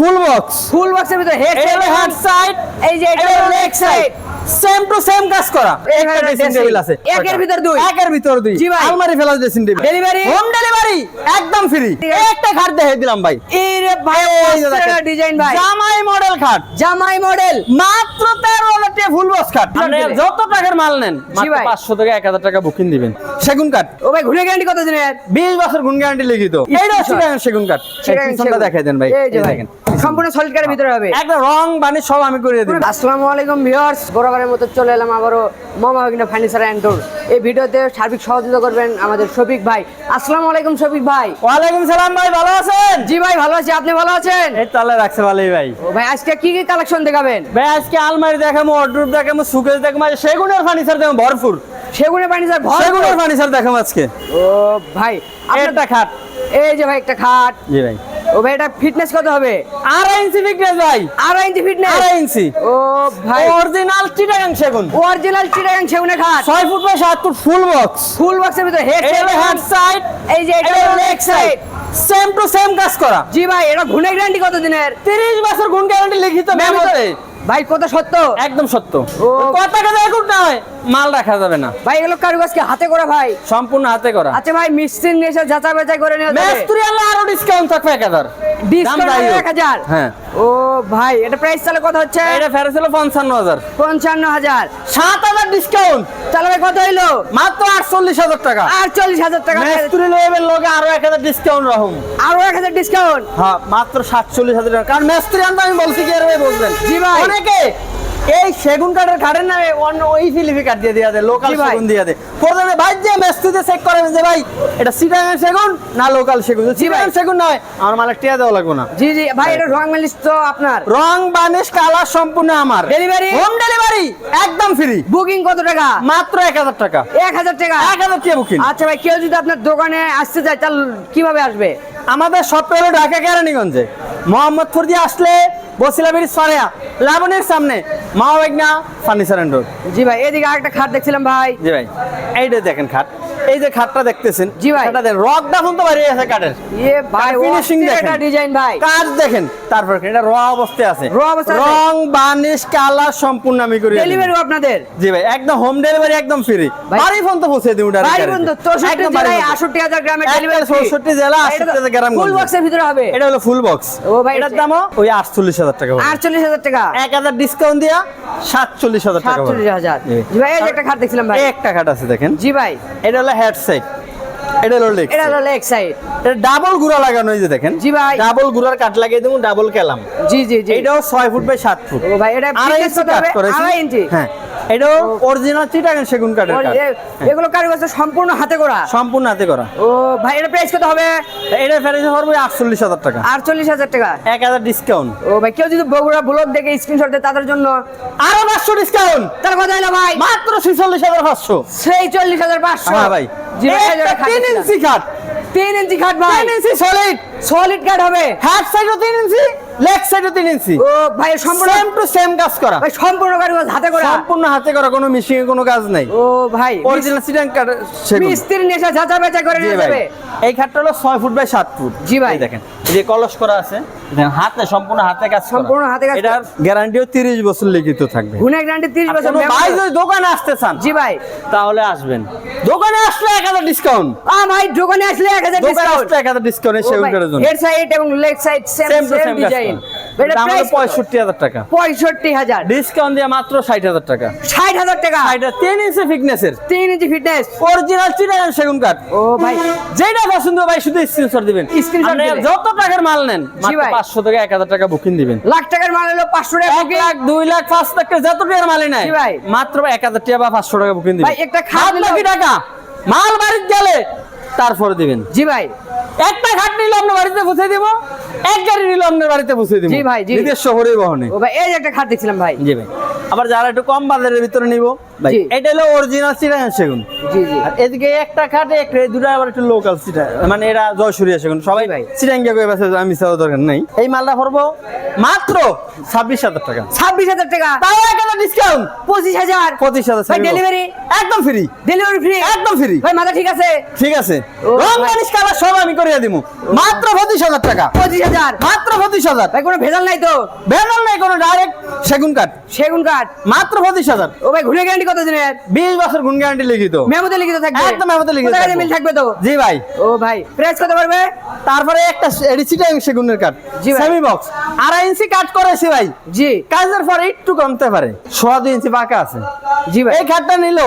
ফুল box full বক্সের ভিতরে head হলো হেড সাইড এই যে এটা leg side same to same কাজ করা। একটা ড্রেসিং টেবিল আছে। একের ভিতর দুই। একের ভিতর দুই। জি ভাই। আলমারি ফেলা dressing table Delivery? Home delivery একদম ফ্রি একটা খাট দেখে দিলাম ভাই। এই রে ভাই দেখেন। ডিজাইন ভাই। জামাই মডেল খাট। জামাই মডেল মাত্র তেরো হাজার টাকা ফুল বক্স খাট। যত টাকার মাল নেন মাত্র ভাই। পাঁচশো থেকে এক হাজার টাকা বুকিং দিবেন। সেগুন কাঠ। ও ভাই ঘুরে গ্যারান্টি কত দিনের? বিশ বছর গুণ গ্যারান্টি লিখিত। এইটা সেগুন কাঠ। পিছনটা দেখাই দেন ভাই। এই যে দেখেন। সম্পূর্ণ সলিড ভিতরে হবে। একটা রং বানি সব আমি করে আসসালামু আলাইকুম ভিউয়ার্স বরাবরের মতো চলে এলাম আবারও মামা ভাগিনা ফার্নিচার ডোর এই ভিডিওতে সার্বিক সহযোগিতা করবেন আমাদের শফিক ভাই। আসসালামু আলাইকুম শফিক ভাই। ওয়ালাইকুম সালাম ভাই ভালো আছেন? জি ভাই ভালো আছি। আপনি ভালো আছেন? এই তাহলে রাখছে ভালোই ভাই। ও ভাই আজকে কি কি কালেকশন দেখাবেন? ভাই আজকে আলমারি দেখামো অর্ডার দেখামো সুকেশ দেখামো আর সেগুনের ফার্নিচার দেখামো ভরপুর। সেগুনের ফার্নিচার ভর সেগুনের ফার্নিচার দেখামো আজকে। ও ভাই একটা খাট। এই যে ভাই একটা খাট। জি ভাই। ও ভাই এটা ফিটনেস কত হবে? আড়াই ইঞ্চি ফিটনেস ভাই। আড়াই ইঞ্চি ফিটনেস আড়াই ইঞ্চি। ও ভাই। অরিজিনাল চিটাগাং সেগুন। অরিজিনাল চিটাগাং সেগুনের খাট। ছয় ফুট বাই সাত ফুট ফুল বক্স ফুল বক্সের ভিতরে হেড হলো হেড সাইড এই যে এটা leg side same to same কাজ করা। জি ভাই এটা ঘুনে গ্যারান্টি কত দিনের 30 বছর গুণ গ্যারান্টি লিখিত মেমোতে ভাই কত সত্য? একদম সত্য। কত টাকা দেয় না মাল রাখা যাবে না। ভাই এগুলো কারুকাজকে হাতে করা ভাই? সম্পূর্ণ হাতে করা। আচ্ছা ভাই মিস্ত্রি নিয়ে এসে যাচাই বাছাই করে নিয়ে মেস্তুরি আরও ডিসকাউন্ট থাকবে এক হাজার। ডিসকাউন্ট। এক হাজার? হ্যাঁ। ও ভাই এটা প্রাইস তাহলে কত হচ্ছে? এটা ফেরত ছিল পঞ্চান্ন হাজার। পঞ্চান্ন হাজার। সাত হাজার ডিসকাউন্ট তাহলে ভাই কত হইল? মাত্র আটচল্লিশ হাজার টাকা। আটচল্লিশ হাজার টাকা। মেস্তুরি লেভেল লগে আরও এক হাজার ডিসকাউন্ট রাখুন। আরও এক হাজার ডিসকাউন্ট হ্যাঁ মাত্র সাতচল্লিশ হাজার টাকা। কারণ মেস্তুরি আনতে আমি বলছি কি আর বলবেন। জি ভাই। অনেকে এই সেগুন কাঠের কাঠের নামে অন্য ওই ফিলিপি কাঠ দিয়ে দেওয়া দেয় লোকাল। সেগুন দিয়ে দেয় প্রথমে ভাই যে মেস্তিতে চেক করেন যে ভাই এটা সিটাঙ্গের সেগুন না লোকাল সেগুন? সিটাঙ্গের সেগুন নয় আমার মালে টিয়া দেওয়া লাগবে না। জি জি। ভাই এটা রং মালিশ তো আপনার। রং বানিশ কালার সম্পূর্ণ আমার। ডেলিভারি হোম ডেলিভারি একদম ফ্রি। বুকিং কত টাকা? মাত্র এক হাজার টাকা। এক হাজার টাকা? এক হাজার টাকা বুকিং আচ্ছা ভাই কেউ যদি আপনার দোকানে আসতে চায় তাহলে কীভাবে আসবে? আমাদের শপ হলো ঢাকা কেরানীগঞ্জে। মোহাম্মদপুর দিয়ে আসলে বসিলাবির সরেয়া লাবণীর সামনে মাওয়াগনা ফার্নিচার এন্ড রোড। জি ভাই এদিকে আরেকটা খাট দেখছিলাম ভাই। জি ভাই এইটা দেখেন খাট। এই যে খাটটা দেখতেছেন জি ভাই। খাটটা রক তো বাইরে আছে কাঠের। ইয়ে ভাই ফিনিশিং দেখেন। একটা ডিজাইন ভাই। কাজ দেখেন তারপর এটা র অবস্থায় আছে। raw অবস্থায় রং বানিশ কালার সম্পূর্ণ আমি করি ডেলিভারি আপনাদের? জি ভাই একদম হোম ডেলিভারি একদম ফ্রি বাড়ি ফোন তো পৌঁছে দিই ভাই বন্ধু চৌষট্টি জেলায় আষট্টি হাজার গ্রামের একটা ডেলিভারি 64 জেলা, 68 গ্রাম ফুল বক্সের ভিতরে হবে। এটা হলো ফুল বক্স ও ভাই, এটার দামও ওই আটচল্লিশ হাজার টাকা পড়বে। আটচল্লিশ হাজার টাকা। এক হাজার ডিসকাউন্ট দিয়া সাতচল্লিশ হাজার টাকা পড়বে। সাতচল্লিশ হাজার। জি। জি ভাই এই যে একটা খাট দেখছিলাম ভাই। একটা খাট আছে দেখেন। জি ভাই। এটা হলো হেড সাইড এটা হলো লেগ এটা হলো লেগ সাইড এটা ডাবল গুড়া লাগানো এই যে দেখেন। জি ভাই। ডাবল গুড়ার কাট লাগিয়ে দেবো ডাবল কেলাম। জি জি জি। এটাও ছয় ফুট বাই সাত ফুট। ও ভাই এটা আড়াই ইঞ্চি কাট করেছি। আড়াই ইঞ্চি? হ্যাঁ। এটাও অরিজিনাল চিটাগাং সেগুন কাঠের কাঠ। এগুলো কারিগর সম্পূর্ণ হাতে করা? সম্পূর্ণ হাতে করা। ও ভাই এটা প্রাইস কত হবে? এটা পড়বে আটচল্লিশ হাজার টাকা। আটচল্লিশ হাজার টাকা। এক হাজার ডিসকাউন্ট ও ভাই কেউ যদি বগুড়া ব্লগ দেখে স্ক্রিনশট দেয় তাদের জন্য আরও পাঁচশো ডিসকাউন্ট তাহলে কত হলো ভাই? মাত্র ছিচল্লিশ হাজার পাঁচশো। সেই চল্লিশ হাজার পাঁচশো। হ্যাঁ ভাই। জি ভাই, এই যে একটা একটা খাট তিন দেখছিলাম। ইঞ্চি খাট তিন ইঞ্চি খাট ভাই। তিন ইঞ্চি সলিড সলিড কাট হবে। হ্যাফ সাইডও তিন ইঞ্চি লেগ সাইডও তিন ইঞ্চি। ও ভাই সম্পূর্ণ সেম টু সেম কাজ করা। ভাই সম্পূর্ণ কারিগর হাতে করা। সম্পূর্ণ হাতে করা কোনো মেশিনে কোনো কাজ নাই। ও ভাই অরিজিনাল সিটাং কাট মিস্ত্রি নেশা যাচা বেচা করে নিয়ে যাবে। এই খাটটা হলো ছয় ফুট বাই সাত ফুট। জি ভাই। দেখেন। যে কলস করা আছে হাতে সম্পূর্ণ হাতে কাজ সম্পূর্ণ হাতে কাজ এটার গ্যারান্টিও তিরিশ বছর লিখিত থাকবে। গুণের গ্যারান্টি 30 বছর ভাই যদি দোকানে আসতে চান জি ভাই। তাহলে আসবেন। দোকানে আসলে এক হাজার ডিসকাউন্ট আ ভাই দোকানে আসলে 1000 দোকানে আসলে এক হাজার ডিসকাউন্ট সেগুন কাঠের জন্য হেড সাইড এবং leg side same same design পঁয়ষট্টি হাজার টাকা। 65000 ডিসকাউন্ট দিয়ে মাত্র ষাট হাজার টাকা। 60000 টাকা? এটা তিন ইঞ্চি ফিটনেসের 3 ইঞ্চি ফিটনেস অরিজিনাল চিটাগাং সেগুন কাঠ। ও ভাই। যেটা পছন্দ ভাই শুধু স্ক্রিনশট দিবেন। Screenshot যত টাকার মাল নেন মাত্র ভাই। পাঁচশো থেকে এক হাজার টাকা বুকিং দিবেন। লাখ টাকার মাল হলো 500 টাকা এক লাখ দুই লাখ পাঁচ লাখ যত টাকার মালই নাই মাত্র এক হাজার টাকা বা পাঁচশো টাকা বুকিং দিবেন। ভাই, একটা খাট টাকা। মাল বাড়িতে গেলে তারপরে দিবেন। জি ভাই। একটা খাট নিলে আপনার বাড়িতে পৌঁছে দিব। এক গাড়ি নিলে আপনার বাড়িতে পৌঁছে দিব। জি ভাই, জি। ও ভাই এই একটা খাট দেখছিলাম ভাই। জি ভাই। আবার যারা একটু কম বাজারের ভিতরে নিব ভাই এটা হলো অরিজিনাল চিটাগাং সেগুন। জি জি। আর এদিকে একটা খাটে একটা দুটো আবার একটু লোকাল সিটা মানে এরা এখন সবাই ভাই। বেছে আমি চাওয়া দরকার নেই। এই মালটা পড়ব মাত্র ছাব্বিশ হাজার টাকা। 26000 টাকা। তাও এক হাজার ডিসকাউন্ট 25000 পঁচিশ হাজার ভাই ডেলিভারি একদম ফ্রি ডেলিভারি ফ্রি একদম ফ্রি ভাই মাথা ঠিক আছে? ঠিক আছে। রং কালার সব আমি করিয়ে দিব। মাত্র পঁচিশ হাজার টাকা। 25000 হাজার মাত্র পঁচিশ হাজার। ভাই কোনো ভেজাল নাই তো। বেতন নেই কোনো ডাইরেক্ট সেগুন কাঠ। সেগুন কাঠ। মাত্র পঁচিশ হাজার। ও ভাই ঘুরে গ্যারান্টি কত দিনের? বিশ বছর গুণ গ্যারান্টি লিখিত। মেমোতে লিখিত থাকবে। একদম মেমোতে লিখিত থাকবে। মিল থাকবে তো? জি ভাই। ও ভাই প্রাইস কত পারবে তারপরে একটা এডিসিটাং সেগুনের কাঠ। জি ভাই। সেমি বক্স আড়াই ইঞ্চি কাট করেছি ভাই। জি। কাজের পরে একটু কমতে পারে। সোয়া দুই ইঞ্চি পাকা আছে। জি ভাই। এই খাটটা নিল।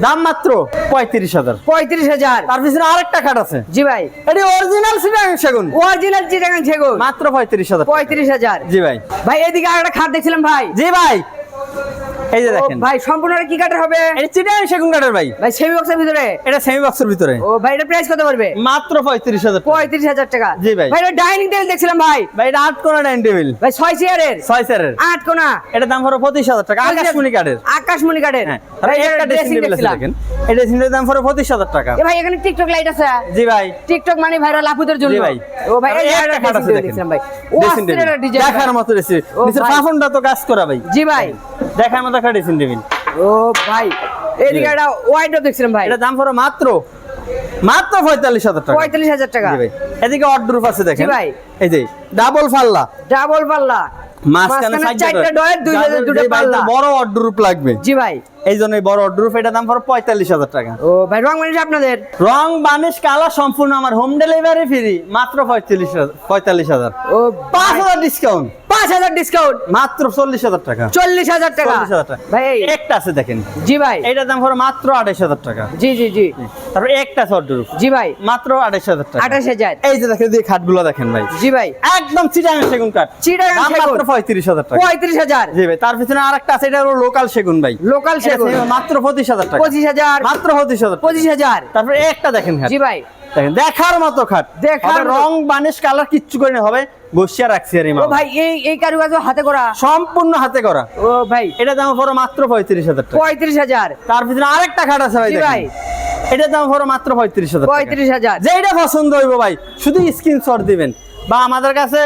দাম মাত্র পঁয়ত্রিশ হাজার। পঁয়ত্রিশ হাজার। তার পিছনে আরেকটা খাট আছে। জি ভাই। এটা অরিজিনাল চিটাগাং সেগুন। অরিজিনাল চিটাগাং সেগুন। মাত্র পঁয়ত্রিশ হাজার পঁয়ত্রিশ হাজার। জি ভাই। ভাই এদিকে আরেকটা খাট দেখছিলাম ভাই। জি ভাই। এই যে দেখেন। ভাই সম্পূর্ণ কি কাঠের হবে? এটা চিটাং সেগুন কাঠের ভাই। ভাই সেমি বক্সের ভিতরে? এটা সেমি বক্সের ভিতরে। ও ভাই এটা প্রাইস কত পড়বে? মাত্র পঁয়ত্রিশ হাজার পঁয়ত্রিশ হাজার টাকা। জি ভাই। ভাই এটা ডাইনিং টেবিল দেখছিলাম ভাই। ভাই এটা আট কোনা ডাইনিং টেবিল ভাই ছয় চেয়ারের ছয় স্যারের আট কোনা। এটা দাম হলো পঁচিশ হাজার টাকা। আকাশমণি কাঠের। আকাশমণি কাঠের। হ্যাঁ ভাই এটা একটা ড্রেসিং টেবিল দেখেন। এই ড্রেসিং টেবিলের দাম হলো পঁচিশ হাজার টাকা। এ ভাই এখানে টিকটক লাইট আছে। জি ভাই। টিকটক মানে ভাইরাল আপুদের জন্য। জি ভাই। ও ভাই একটা একটা দেখেন। দেখছিলাম ভাই। ও অস্থির ডিজাইন দেখার মতো ড্রেসিং ও নিচের ভাই। প্লাফনটা তো কাজ করা ভাই। জি ভাই। দেখার মতো একটা ড্রেসিং টেবিল ও ভাই এদিকে একটা ওয়াইডও দেখছিলাম ভাই। এটা দাম পড়ো মাত্র মাত্র পঁয়তাল্লিশ হাজার টাকা। পঁয়তাল্লিশ হাজার টাকা। এদিকে অর্ডার আছে দেখেন। ভাই। এই যে ডাবল পাল্লা। ডাবল পাল্লা। মাঝখানে মাঝখানে চারটা চারটা ডয়ের দুই দুটো পাল্লা। বড় অর্ডার লাগবে। জি ভাই। এই জন্য বড় অর্ডার এটা দাম পড়ো পঁয়তাল্লিশ হাজার টাকা। ও ভাই রং আপনাদের? রং বানিশ কালার সম্পূর্ণ আমার হোম ডেলিভারি ফ্রি মাত্র পঁয়তাল্লিশ হাজার পঁয়তাল্লিশ হাজার। ও পাঁচ হাজার ডিসকাউন্ট পাঁচ হাজার ডিসকাউন্ট মাত্র চল্লিশ হাজার টাকা। চল্লিশ হাজার টাকা। ভাই একটা আছে দেখেন। জি ভাই। এইটার দাম পড়ো মাত্র আঠাশ হাজার টাকা। জি জি জি। তারপর একটা অর্ডার জি ভাই। মাত্র আঠাশ হাজার টাকা। আঠাশ হাজার। এই যে দেখেন খাটগুলো দেখেন ভাই। জি ভাই। একদম চিটাং সেগুন কাঠ। মাত্র পঁয়ত্রিশ হাজার টাকা। পঁয়ত্রিশ হাজার। জি ভাই তার পিছনে আরেকটা আছে এটা হলো লোকাল সেগুন ভাই। লোকাল সেগুন। মাত্র টাকা। পঁচিশ হাজার। মাত্র পঁচিশ হাজার টাকা। পঁচিশ হাজার। তারপরে একটা দেখেন জি ভাই। দেখেন দেখার মতো খাট। দেখার রং বানিশ কালার কিচ্ছু করে হবে রাখছি আর ও ভাই এই এই কারুকাজ হাতে করা? সম্পূর্ণ হাতে করা। ও ভাই। এটা দাম পড়ো মাত্র পঁয়ত্রিশ হাজার টাকা। পঁয়ত্রিশ হাজার। তার পিছনে আরেকটা খাট আছে ভাই জি ভাই। এটার দাম পড়ো মাত্র পঁয়ত্রিশ হাজার টাকা। পঁয়ত্রিশ হাজার। যেটা পছন্দ হইব ভাই শুধু স্ক্রিনশট দিবেন। বা আমাদের কাছে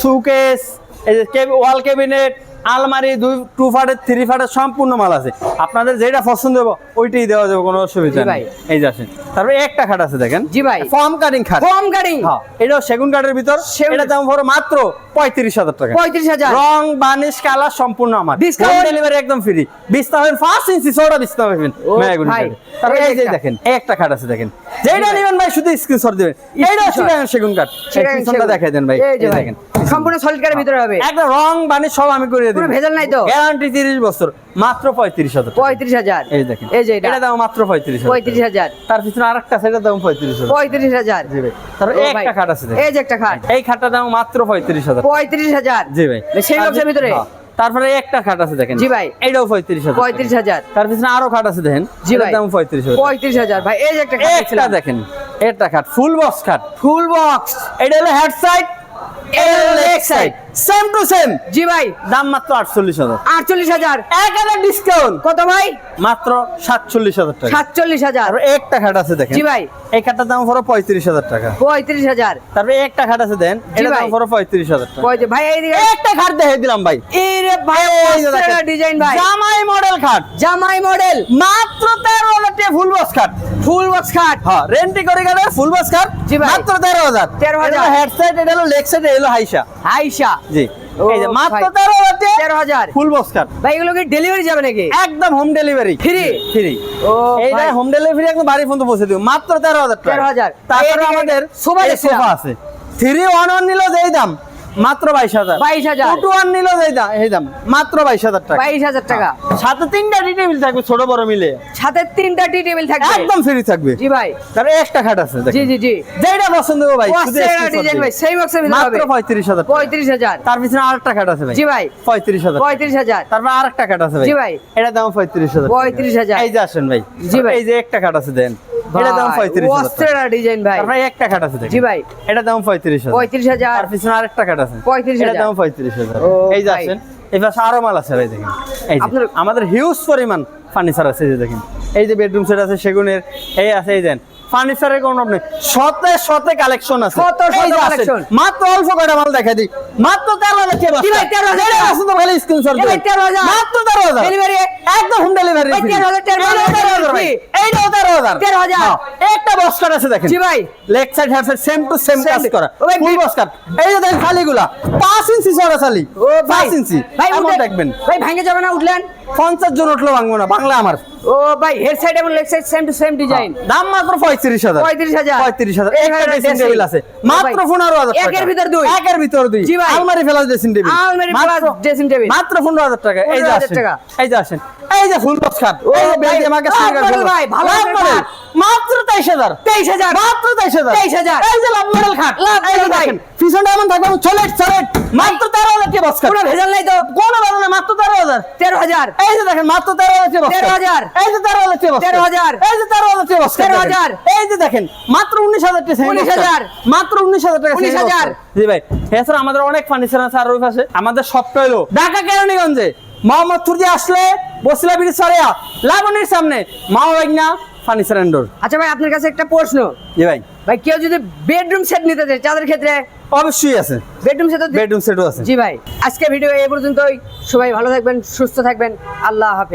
সুকেস এই যে ওয়াল ক্যাবিনেট আলমারি দুই টু ফাটের থ্রি ফাটের সম্পূর্ণ মাল আছে। আপনাদের যেটা পছন্দ হবে ওইটাই দেওয়া যাবে কোনো অসুবিধা নেই। এই যে আসেন। তারপরে একটা খাট আছে দেখেন। জি ভাই। ফর্ম কাটিং খাট। কম গাড়ি হ্যাঁ এটাও সেগুন কাঠের ভিতর। সেগুন- এটা দাম পড়ো মাত্র পঁয়ত্রিশ হাজার টাকা। পঁয়ত্রিশ হাজার। রং বানিশ কালার সম্পূর্ণ আমার। Discount? ডেলিভারি একদম ফ্রি বিস্তা হবেন ফার্স্ট ইঞ্চি সোডা বিস্তা হবেন। তারপরে এই যে দেখেন একটা খাট আছে দেখেন। যেটা নেবেন ভাই শুধু স্ক্রিনশট দিবেন। এইটা Screenshot। সেগুন কাঠ। সেগুন। দেখাই দেন ভাই। এই যে দেখেন। সম্পূর্ণ সলিড কারের ভিতরে হবে। একটা রং বানিশ সব আমি করে ভেজাল নাই তো? গ্যারান্টি 30 বছর মাত্র 35 হাজার টাকা। পঁয়ত্রিশ হাজার? এই দেখেন এই যে এটা। এটা দাম মাত্র 35 হাজার পঁয়ত্রিশ টাকা। হাজার। তার পিছনে আরেকটা আছে এটার দাম 35 হাজার। পঁয়ত্রিশ হাজার। জি ভাই তারপরে একটা খাট আছে দেখেন। এই যে একটা খাট। এই খাটটার দাম মাত্র 35 হাজার। পঁয়ত্রিশ হাজার? জি ভাই। সেই তার ভিতরে। তারপরে একটা খাট আছে দেখেন। জি ভাই। এটাও পঁয়ত্রিশ হাজার। পঁয়ত্রিশ হাজার। তার পিছনে আরও খাট আছে দেখেন। জি ভাই। দাম পঁয়ত্রিশ হাজার। পঁয়ত্রিশ হাজার। ভাই এই যে একটা খাট একটা দেখেন একটা খাট ফুল বক্স খাট। ফুল বক্স এটা হলো হেড সাইড এটা হলো leg side same to same জি ভাই। দাম মাত্র আটচল্লিশ হাজার। আটচল্লিশ হাজার। এক হাজার ডিসকাউন্ট কত ভাই? মাত্র সাতচল্লিশ হাজার টাকা। সাতচল্লিশ হাজার। একটা খাট আছে দেখেন। জি ভাই। এই খাটটার দাম পড়ো পঁয়ত্রিশ হাজার টাকা। পঁয়ত্রিশ হাজার। তারপরে একটা খাট আছে দেন এটা দাম পড়ো পঁয়ত্রিশ হাজার টাকা। ভাই এইদিকে একটা খাট দেখে দিলাম ভাই। এই রে ভাই ডিজাইন ভাই। জামাই মডেল খাট। জামাই মডেল মাত্র তেরো হাজার টাকা ফুল বক্স খাট। ফুল বক্স খাট। হ্যাঁ রেন্টি করে গেলে ফুল বক্স খাট। জি ভাই। মাত্র তেরো হাজার। 13,000 হেড সাইড এটা হলো লেগ সাইড এটা হলো হাইসা। আইসা জি। এই যে মাত্র ভাই। তেরো হাজার। টাকা তেরো হাজার। ফুল বক্স খাট ভাই এগুলো কি ডেলিভারি যাবে নাকি? একদম হোম ডেলিভারি Free? ফ্রি ও এইটা হোম ডেলিভারি একদম বাড়ি পর্যন্ত পৌঁছে দিব মাত্র তেরো হাজার টাকা। 13,000 তারপরে আমাদের সোফা সোফা আছে। থ্রি ওয়ান ওয়ান নিলেও যেই দাম। মাত্র বাইশ হাজার। 22,000 টু ওয়ান যেই দাম এই দাম মাত্র বাইশ হাজার টাকা। বাইশ হাজার টাকা। সাথে তিনটা টি টেবিল থাকবে ছোট বড় মিলে। সাথে তিনটা টি টেবিল থাকবে। একদম ফ্রি থাকবে। জি ভাই। তারপরে একটা খাট আছে জি জি জি। যেটা পছন্দ হবে ভাই ডিজাইন সেই বক্সের ভিতরে মাত্র পঁয়ত্রিশ হাজার পঁয়ত্রিশ হাজার। তার পিছনে আরেকটা খাট আছে ভাই। জি ভাই। পঁয়ত্রিশ হাজার। পঁয়ত্রিশ হাজার। তারপর আরেকটা খাট আছে ভাই। জি ভাই। এটা দাম পঁয়ত্রিশ হাজার। পঁয়ত্রিশ হাজার। এই যে আসেন ভাই। জি ভাই। এই যে একটা খাট আছে দেন। এটা দাম। অস্ত্রের ডিজাইন ভাই। ভাই একটা আছে জি ভাই। এটা দাম পঁয়ত্রিশ হাজার। পঁয়ত্রিশ হাজার। পিছনে আরেকটা আছে। 35,000 এটা দাম পঁয়ত্রিশ হাজার। ও এই যে আরও মাল আছে ভাই দেখেন। এই আমাদের হিউজ পরিমাণ ফার্নিচার আছে এই যে দেখেন। এই যে বেডরুম সেট আছে সেগুনের এই আছে এই দেন। ফার্নিচারের কোনো অভাব নেই। শতে শতে কালেকশন আছে। শত শত এই আসেন, collection। মাত্র অল্প কয়টা মাল দেখা দিই। মাত্র তেরো হাজার কি ভাই, 13,000 টাকা? পছন্দ ভালো স্ক্রিনশট এই ভাই, 13,000 মাত্র তেরো হাজার। Delivery? একদম হোম ডেলিভারি ভাই, 13,000 তেরো হাজার ভাই। free। এইটাও তেরো হাজার। 13,000 হ্যাঁ, একটা বক্স কাট আছে দেখেন। জি ভাই। Leg side hand side same to same কাজ করা। ফুল বক্স কাট এই যে দেখেন খালিগুলা পাঁচ ইঞ্চি চড়া চালি ও ভাই। পাঁচ ইঞ্চি। ভাই দেখবেন। ভাই ভেঙে যাবে না উঠলেন। পঞ্চাশ জন উঠল ভাঙবো না। বাংলা আমার। ও ভাই হেড সাইড এবং leg side same to same design দাম মাত্র পঁয়ত্রিশ হাজার। পঁয়ত্রিশ হাজার। একটা ড্রেসিং টেবিল আছে। মাত্র ভাই, পনেরো হাজার টাকা। একের ভিতর দুই। একের ভিতর দুই। জি ভাই। আলমারি ফেলা ড্রেসিং টেবিল আলমারি ড্রেসিং টেবিল মাত্র টাকা। এই যে আসেন। এই যে আসেন। এই যে ফুল বক্স খাট ও ভাই, আমাকে ভাই, ভালো মাত্র তেইশ হাজার। তেইশ হাজার। মাত্র তেইশ হাজার। 23,000 এই যে লাভ মডেল খাট লাভ এই যে model ভাই। দেখেন পিছনটা এমন থাকবে চলেট চলেট। মাত্র তেরো হাজার টাকা বক্স কোনো ভেজাল নাই তো। কোনো ব্যাপার না মাত্র তেরো হাজার। তেরো হাজার। এই যে দেখেন মাত্র তেরো হাজার টাকা বক্স খাট। 13,000 এই যে তেরো হাজার টাকা বক্স খাট। 13,000 এই যে তেরো হাজার টাকা বক্স খাট। 13,000 এই যে দেখেন মাত্র উনিশ হাজার টাকা semi box 19,000 খাট। মাত্র উনিশ হাজার টাকা semi box 19,000 খাট। জি ভাই এছাড়া আমাদের অনেক ফার্নিচার আছে আর ওই পাশে। আমাদের সবটা হলো ঢাকা কেরানীগঞ্জে। মোহাম্মদপুর দিয়ে আসলে বসিলা ব্রিজ সরিয়া। লাবণীর সামনে। মা ফার্নিচার এন্ডোর আচ্ছা ভাই আপনার কাছে একটা প্রশ্ন। জি ভাই। ভাই কেউ যদি বেডরুম সেট নিতে চায় তাদের ক্ষেত্রে অবশ্যই আছে। বেডরুম সেট বেডরুম সেটও আছে। জি ভাই আজকে ভিডিও এই পর্যন্তই। সবাই ভালো থাকবেন সুস্থ থাকবেন। আল্লাহ হাফেজ।